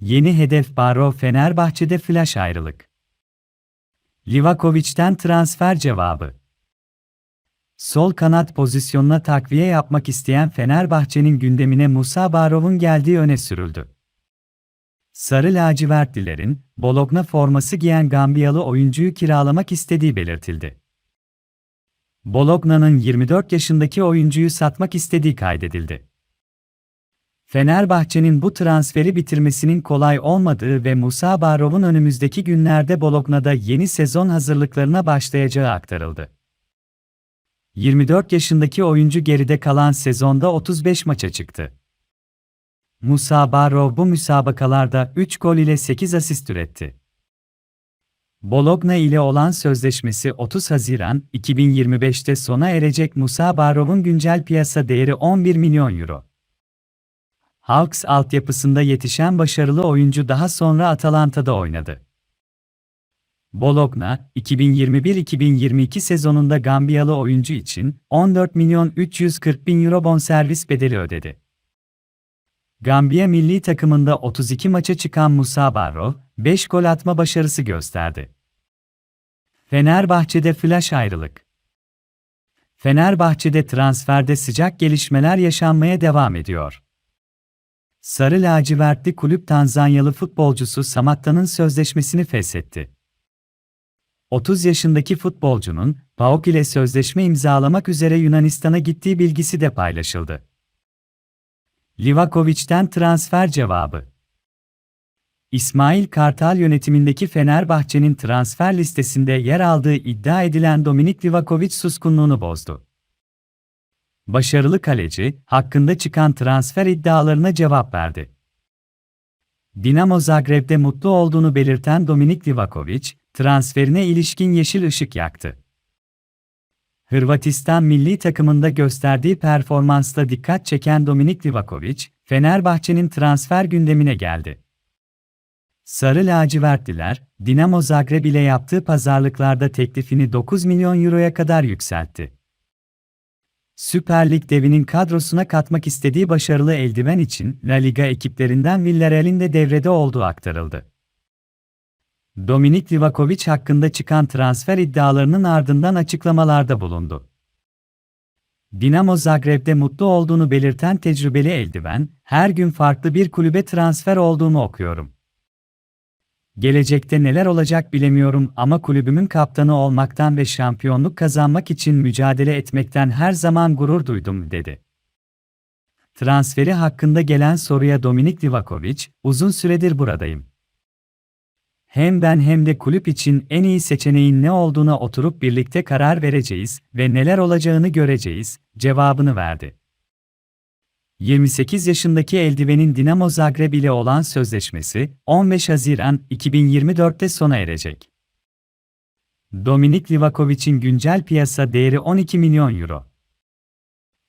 Yeni hedef Baro Fenerbahçe'de flash ayrılık. Livakovic'ten transfer cevabı. Sol kanat pozisyonuna takviye yapmak isteyen Fenerbahçe'nin gündemine Musa Barov'un geldiği öne sürüldü. Sarı lacivertlilerin, Bologna forması giyen Gambiyalı oyuncuyu kiralamak istediği belirtildi. Bologna'nın 24 yaşındaki oyuncuyu satmak istediği kaydedildi. Fenerbahçe'nin bu transferi bitirmesinin kolay olmadığı ve Musa Barov'un önümüzdeki günlerde Bologna'da yeni sezon hazırlıklarına başlayacağı aktarıldı. 24 yaşındaki oyuncu geride kalan sezonda 35 maça çıktı. Musa Barov bu müsabakalarda 3 gol ile 8 asist üretti. Bologna ile olan sözleşmesi 30 Haziran 2025'te sona erecek Musa Barov'un güncel piyasa değeri 11 milyon euro. Hawks altyapısında yetişen başarılı oyuncu daha sonra Atalanta'da oynadı. Bologna, 2021-2022 sezonunda Gambiyalı oyuncu için 14 milyon 340 bin euro bonservis bedeli ödedi. Gambiya milli takımında 32 maça çıkan Musa Barro, 5 gol atma başarısı gösterdi. Fenerbahçe'de flash ayrılık. Fenerbahçe'de transferde sıcak gelişmeler yaşanmaya devam ediyor. Sarı lacivertli kulüp Tanzanyalı futbolcusu Samatta'nın sözleşmesini feshetti. 30 yaşındaki futbolcunun PAOK ile sözleşme imzalamak üzere Yunanistan'a gittiği bilgisi de paylaşıldı. Livakovic'ten transfer cevabı. İsmail Kartal yönetimindeki Fenerbahçe'nin transfer listesinde yer aldığı iddia edilen Dominik Livakovic suskunluğunu bozdu. Başarılı kaleci, hakkında çıkan transfer iddialarına cevap verdi. Dinamo Zagreb'de mutlu olduğunu belirten Dominik Livakovic, transferine ilişkin yeşil ışık yaktı. Hırvatistan milli takımında gösterdiği performansla dikkat çeken Dominik Livakovic, Fenerbahçe'nin transfer gündemine geldi. Sarı lacivertliler, Dinamo Zagreb ile yaptığı pazarlıklarda teklifini 9 milyon euroya kadar yükseltti. Süper Lig devinin kadrosuna katmak istediği başarılı eldiven için La Liga ekiplerinden Villarreal'in de devrede olduğu aktarıldı. Dominik Livakovic hakkında çıkan transfer iddialarının ardından açıklamalarda bulundu. Dinamo Zagreb'de mutlu olduğunu belirten tecrübeli eldiven, her gün farklı bir kulübe transfer olduğumu okuyorum. Gelecekte neler olacak bilemiyorum ama kulübümün kaptanı olmaktan ve şampiyonluk kazanmak için mücadele etmekten her zaman gurur duydum, dedi. Transferi hakkında gelen soruya Dominik Livakovic, uzun süredir buradayım. Hem ben hem de kulüp için en iyi seçeneğin ne olduğuna oturup birlikte karar vereceğiz ve neler olacağını göreceğiz, cevabını verdi. 28 yaşındaki eldivenin Dinamo Zagreb ile olan sözleşmesi 15 Haziran 2024'te sona erecek. Dominik Livakovic'in güncel piyasa değeri 12 milyon euro.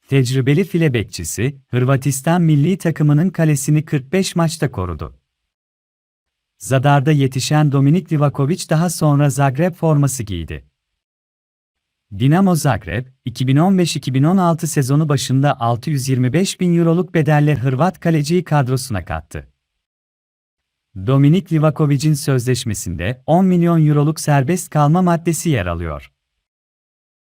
Tecrübeli file bekçisi, Hırvatistan milli takımının kalesini 45 maçta korudu. Zadar'da yetişen Dominik Livakovic daha sonra Zagreb forması giydi. Dinamo Zagreb, 2015-2016 sezonu başında 625 bin euroluk bedelle Hırvat kaleciyi kadrosuna kattı. Dominik Livakovic'in sözleşmesinde 10 milyon euroluk serbest kalma maddesi yer alıyor.